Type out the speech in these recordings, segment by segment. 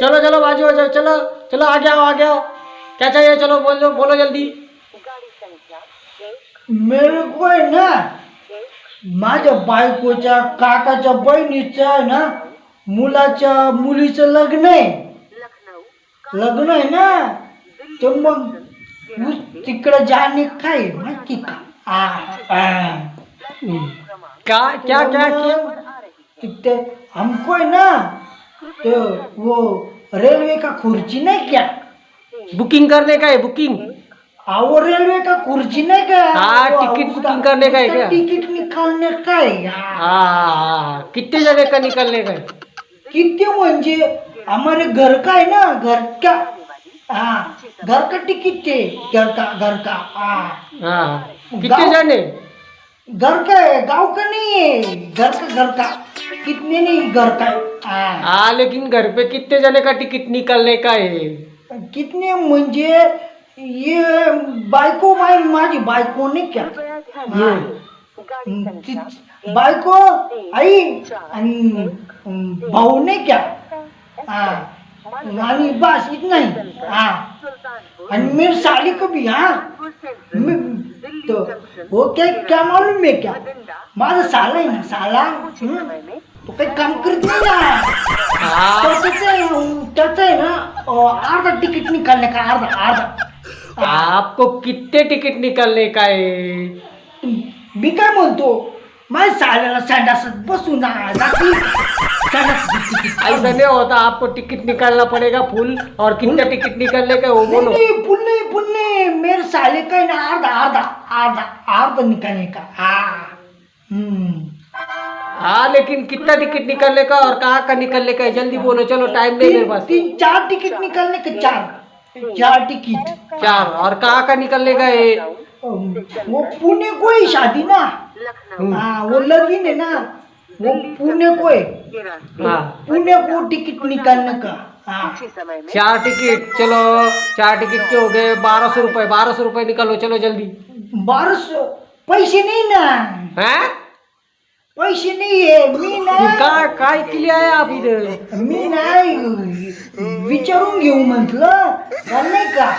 चलो चलो बाजू हो जाओ चलो चलो आगे आओ आगे आओ। क्या चाहिए? चलो बोलो बोलो जल्दी। मेरे को आहे ना माझ्या बायकोच्या काकाच्या बहिणीचं आहे ना मुलाच्या मुलीचं लग्न आहे लग्न आहे ना? तर मग तिकडं जाणे काय माहिती का आ, आ. क्या क्या क्या किया? तिथे हमको है ना तो वो रेलवे का खुर्ची नहीं क्या? बुकिंग करने का है बुकिंग। हाँ, वो रेलवे का खुर्ची नहीं क्या? हाँ, टिकट बुकिंग करने का है क्या? टिकट निकालने का है हाँ। हाँ कितने जने का निकलने का है? किती म्हणजे हमारे घर का है ना घर का। हाँ घर का टिकट है घर का घर का हाँ। हाँ कितने जने? घर का है गाँव का नहीं है घर का घर का। कितने नहीं घर का है। हाँ। हाँ लेकिन घर पे कितने जने का टिकट निकालने का है? कितने म्हणजे ये बायको माय माझी बायको नाही क्या? हा. ती- बायको आई आणि भाऊ नाही क्या? हा। आणि बस इतना ही। हा। आणि मेरी साली को भी हाँ। मैं- तो वो क्या क्या मालूम है क्या? माझा साला आहे ना साला। हम्म, तो काम करत नाही ना. तर त्याचं आहे- त्याचं आहे ना अं, अर्धा तिकीट निकालने का अर्धा अर्धा. आपको कितने टिकट निकलने का है मी काय म्हणतो माझ्या साल्याला संडासात बसू ना जाती संडासात ऐसा नहीं होता आपको टिकट निकालना पड़ेगा फुल. और कितने टिकट निकलने का है वो बोलो. नहीं पुन्ने पुन्ने मेरे साले का है ना आधा आधा अर्धा अर्धा निकालने का. हाँ. हाँ लेकिन कितना टिकट निकलने का और कहाँ का निकलने का है? जल्दी बोलो चलो टाइम नहीं मेरे पास। तीन चार टिकट निकालने का चार। चार टिकट। चार और कहाँ का निकलने का है? वो पुणे को है शादी ना? हम्म, हाँ वो लगीन है ना? वो पुणे को है। हाँ। पुणे को टिकट निकालने का। हाँ। चार टिकट चलो चार टिकट के हो गए। बारह सौ रुपए बारह सौ रुपए निकालो चलो जल्दी। बारह सौ? पैसे नहीं ना। हैं? पैसे नाही आहे मी फिर का ना काय के लिए आए आप इधर मी नाही. विचारून घेऊ म्हटलं. का नाही का?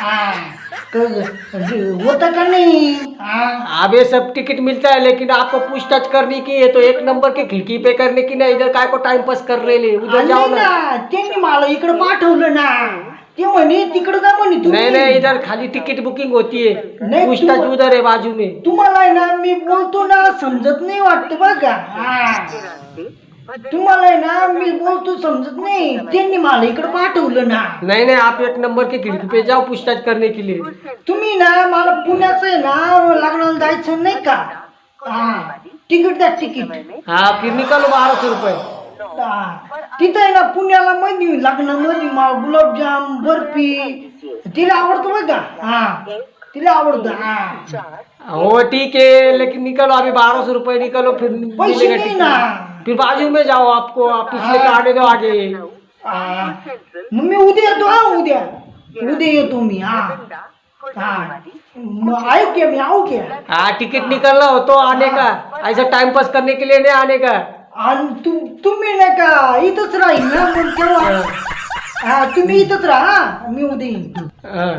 हा होतं का नाही? हा अब सब टिकट मिलता है लेकिन आपको पूछताछ करनी की है तो एक नंबर की खिड़की पे करने की ना इधर काय को टाइम पास कर रहे ले उधर जाओ नाही ना. ना. त्यांनी मला इकडे पाठवलं ना. ते म्हणे तिकडे जा म्हणे नहीं नहीं तुम्ही इधर खाली टिकट बुकिंग होती है नहीं, पूछताछ तुम- उधर है बाजू में तुम्हाला आहे ना मी बोलतो ना समजत नाही वाटतं बघा. हा. तुम्हाला आहे ना मी बोलतो समजत नाही. त्यांनी मला इकडे पाठवलं ना. नहीं नहीं आप एक नंबर की खिड़की पे जाओ पूछताछ करने के लिए. तुम्ही ना मला पुण्याचं आहे ना लग्नाला जायचं नाही का? हा. तिकीट द्या तिकीट. हाँ फिर निकालो बारह सौ रुपये. तिथं आहे ना पुण्याला मध्ये लग्नामध्ये मला गुलाबजाम बर्फी. तिला आवडतं बघ का? हा. तिला आवडतं हा. ठीक है लेकिन निकलो अभी बारह सौ रुपये निकलो फिर पैसे मिलेगा नहीं टिकट। ना। फिर बाजू में जाओ आपको आप पिछले हाँ। का आने दो आगे. हा. मग मी उद्या येतो हा उद्या. उद्या येतो मी हा. हा. मग ऐक क्या मी आऊ क्या? हाँ टिकट निकलना हो तो आने का ऐसा टाइम पास करने के लिए नहीं आने का? आणि तुम तुम्ही नाही का इथंच राहील ना मग केव्हा हा. तुम्ही इथंच राहा मी उद्या येईन. हाँ।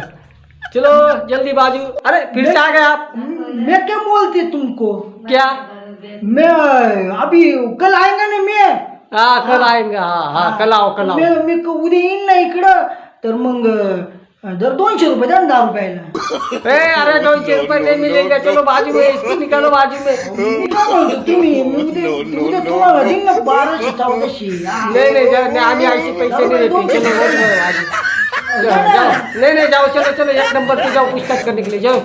चलो जल्दी बाजू. अरे फिर से आ गए आप. मैं क्या बोलती तुमको? क्या? मैं अभी कल आएगा ना मैं? हाँ कल आएँगे हाँ हाँ कल आओ कल आओ. मैं मी क- उद्या येईन ना इकडं. तर मग अं, दर दोनशे रुपये द्या ना दहा रुपयाला ए, अरे दो सौ रुपये नहीं मिलेंगे चलो बाजू में इसको निकालो बाजू में। मी काय म्हणतो तुम्ही मी उद्या उद्या तुम्हाला देईन ना बाराशे चौदाशे हा. नहीं नहीं जा- नहीं, आने ऐसे पैसे नहीं देते। चलो हो जाओ आगे। जाओ जाओ। नहीं नहीं जाओ चलो चलो एक नंबर पे जाओ पूछताछ करने के लिए जाओ।